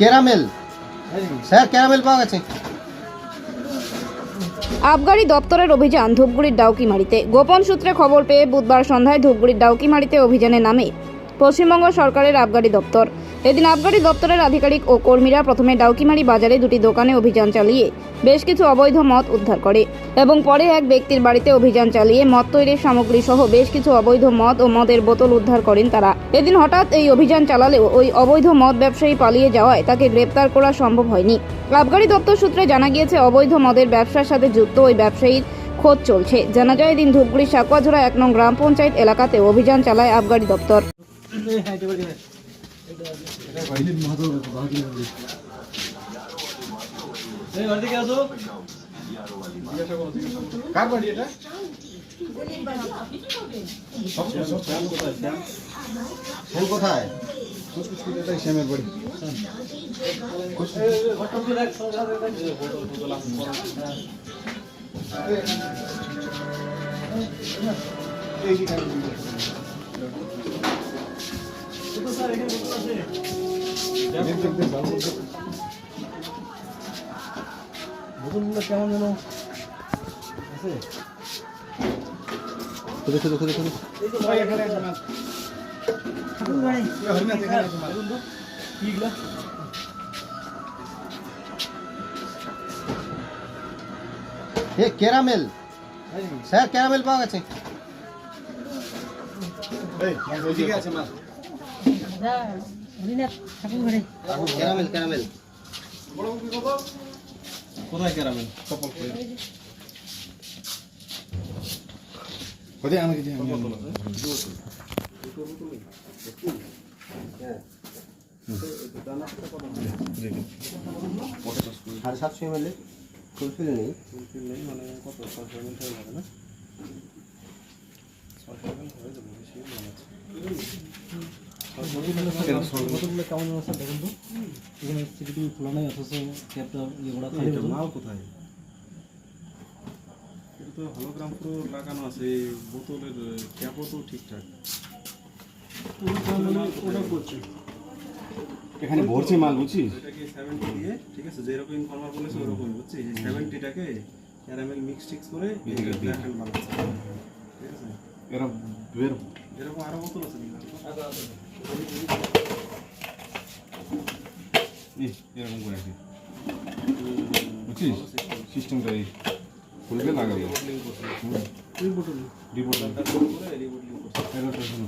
Caramel. আবগারি দপ্তরের অভিযান ধূপগুড়ির ডাউকিমারিতে। গোপন সূত্রে খবর পেয়ে বুধবার সন্ধ্যায় ধূপগুড়ির ডাউকিমারিতে অভিযানে নামে পশ্চিমবঙ্গ সরকারের আবগারি দপ্তর। এদিন আবগারি দপ্তরের আধিকারিক ও কর্মীরা প্রথমে ডাউকিমারি বাজারে দুটি দোকানে অভিযান চালিয়ে বেশ কিছু অবৈধ মদ উদ্ধার করে এবং পরে এক ব্যক্তির বাড়িতে অভিযান চালিয়ে মদ তৈরির সামগ্রী সহ বেশ কিছু অবৈধ মদ ও মদের বোতল উদ্ধার করেন তারা। এদিন হঠাৎ এই অভিযান চালালেও ওই অবৈধ মদ ব্যবসায়ী পালিয়ে যাওয়ায় তাকে গ্রেপ্তার করা সম্ভব হয়নি। আবগারি দপ্তর সূত্রে জানা গিয়েছে, অবৈধ মদের ব্যবসার সাথে যুক্ত ওই ব্যবসায়ীর খোঁজ চলছে। জানা যায়, এদিন ধূপগুড়ি সাকুয়াঝোড়া এক নং গ্রাম পঞ্চায়েত এলাকাতে অভিযান চালায় আবগারি দপ্তর। কার বাড়ি এটা ফোন কোথায় শ্যামের বাড়ি কেমন যেন আছে ক্যারামেল। স্যার ক্যারামেল পাওয়া গেছে। ওইদিকে আছে মাল। Caramel caramel. কোথায় কেরামেন কপাল কোথায় আমাকে দিয়ে আমি সাড়ে সাতশো এম এল ফুলফিল নেই। বোতলগুলো কেমন যেন আছে। দেখুন তো এখানে সিকিউরিটি খোলা নাই অথচ ক্যাবটা ইয়ে করা খালি বোতল। মাল কোথায় এটা তো হলোগ্রাম পুরো লাগানো আছে বোতলের ক্যাপও তো ঠিকঠাক এখানে ভরছে মাল বুঝছিস? এটাকে সেভেন্টি দিয়ে ঠিক আছে যেরকম ইনফরমার বলেছে ওরকম বুঝছিস? সেভেন্টিটাকে ক্যারামেল মিক্স টিক্স করে ব্ল্যাক অ্যান্ড বানাচ্ছে ঠিক আছে? এরকম আরও বোতল আছে। 이 이런 거야. 그렇지. 시스템 가이 골배 나가요. 리버를 리버를 리버를 리버를 리버를